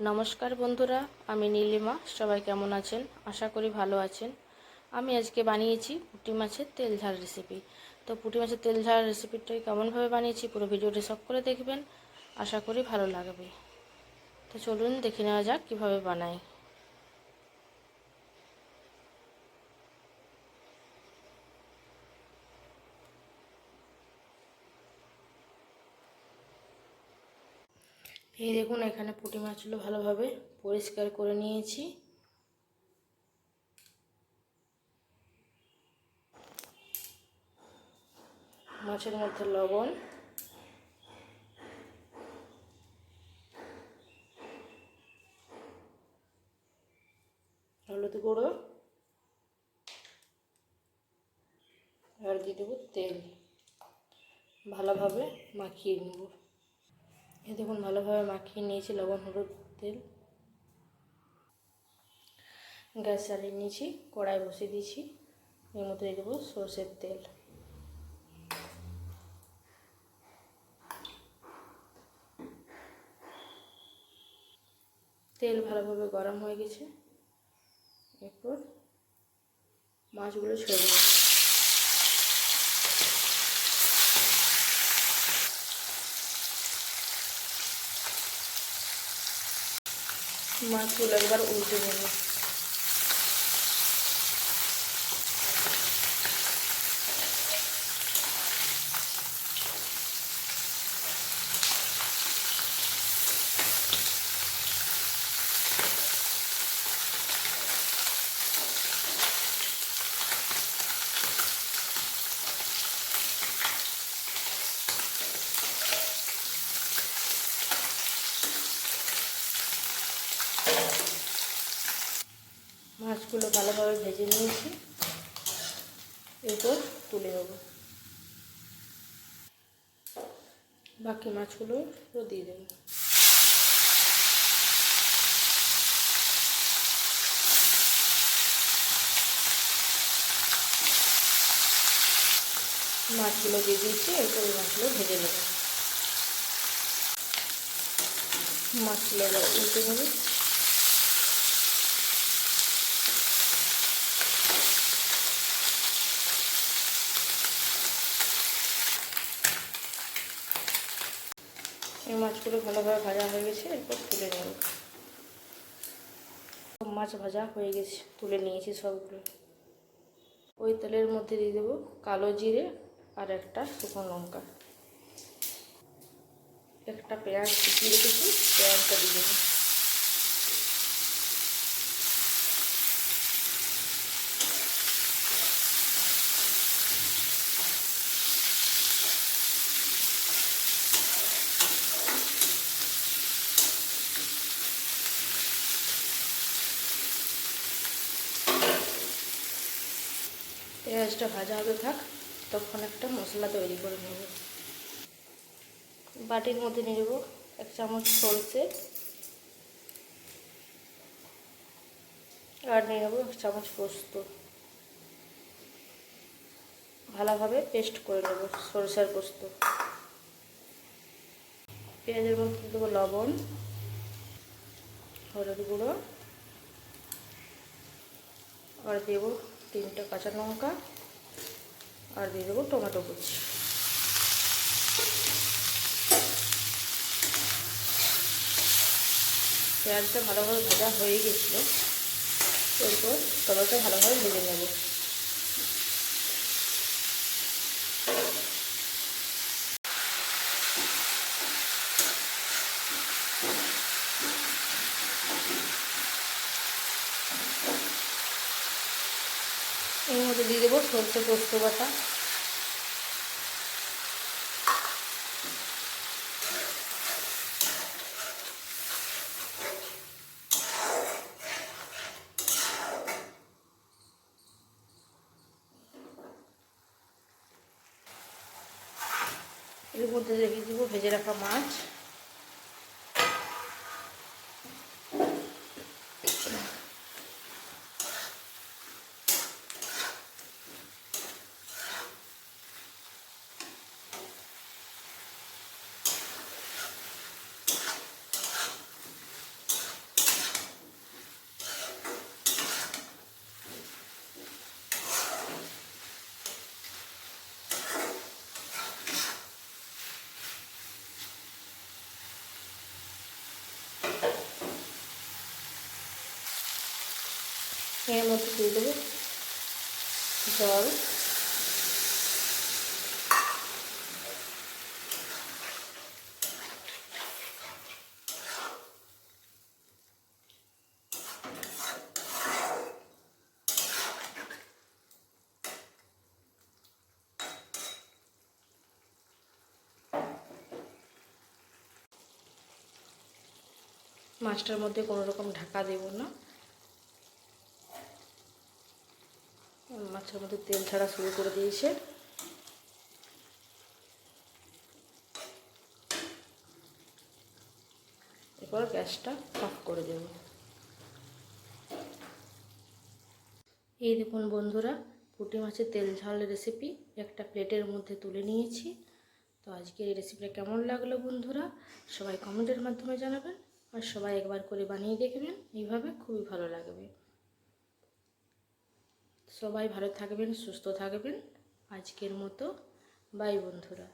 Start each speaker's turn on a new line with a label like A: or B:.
A: নমস্কার বন্ধুরা, আমি নীলিমা, সবাই কেমন আছেন? আশা করি ভালো আছেন। আমি আজকে বানিয়েছি পুঁটি মাছের তেল ঝাল রেসিপি তো পুঁটি মাছের তেল ঝাল রেসিপিটাই কেমনভাবে বানিয়েছি পুরো ভিডিওটি সব করে দেখবেন। আশা করি ভালো লাগবে। তো চলুন দেখে নেওয়া যাক কীভাবে বানাই। এই দেখুন, এখানে পুঁটি মাছগুলো ভালোভাবে পরিষ্কার করে নিয়েছি। মাছের মধ্যে লবণ। হলুদ গুঁড়ো। আর দিয়ে দেবো তেল। ভালোভাবে মাখিয়ে নেব। এ দেখুন ভালোভাবে মাখিয়ে নিয়েছি লবণ, হলুদ, তেল। গ্যাস চালিয়ে নিয়েছি, কড়াই বসিয়ে দিয়েছি। এর মধ্যে দিয়ে দেবো সর্ষের তেল। তেল ভালোভাবে গরম হয়ে গেছে। এরপর মাছগুলো ছেড়ে দেবো মাছগুলো একবার উল্টে দেব মাছগুলো ভালোভাবে ভেজে নিয়েছি। এরপর তুলে নেব। বাকি মাছগুলো দিয়ে দেব। মাছগুলো দিয়ে দিয়েছি, এরপর মাছগুলো ভেজে নেব। মাছগুলো উল্টে নেব। এই মাছগুলো ভালোভাবে ভাজা হয়ে গেছে, এরপর তুলে নেব। মাছ ভাজা হয়ে গেছে, তুলে নিয়েছি সবগুলো। ওই তেলের মধ্যে দিয়ে দেবো কালো জিরে আর একটা শুকনো লঙ্কা। একটা পেঁয়াজ কুচিয়ে রেখেছি, পেঁয়াজটা দিয়ে দেবো। পেঁয়াজটা ভাজা হতে থাক, তখন একটা মশলা তৈরি করে নেব। বাটির মধ্যে নিয়ে নেব এক চামচ সরষে, আর নিয়ে নেব এক চামচ পোস্ত। ভালোভাবে পেস্ট করে নেব সরষের পোস্ত। পেঁয়াজের মধ্যে দেবো লবণ, হলুদ গুঁড়ো, আর দেবো তিনটে কাঁচা লঙ্কা আর দিয়ে দেবো টমেটো কুচি। পেঁয়াজটা ভালোভাবে ভাজা হয়ে গেছিল, এরপর টমেটো ভালোভাবে ভেজে নেব। এর মধ্যে দিয়ে দেবো সরষে পোস্ত বাটা। এর মধ্যে রেখে দেবো ভেজে রাখা মাছ। এর মধ্যে দিয়ে দেবো জল। মাছটার মধ্যে কোনো রকম ঢাকা দেব না। মাছের মধ্যে তেল ছাড়া শুরু করে দিয়েছে। এরপর গ্যাসটা অফ করে দেব। এই দেখুন বন্ধুরা, পুঁটি মাছের তেল ঝাল রেসিপি একটা প্লেটের মধ্যে তুলে নিয়েছি। তো আজকে এই রেসিপিটা কেমন লাগল বন্ধুরা, সবাই কমেন্টের মাধ্যমে জানাবেন আর সবাই একবার করে বানিয়ে দেখবেন। এইভাবে খুবই ভালো লাগবে। সবাই ভালো থাকবেন সুস্থ থাকবেন। আজকের মতো বাই বন্ধুরা।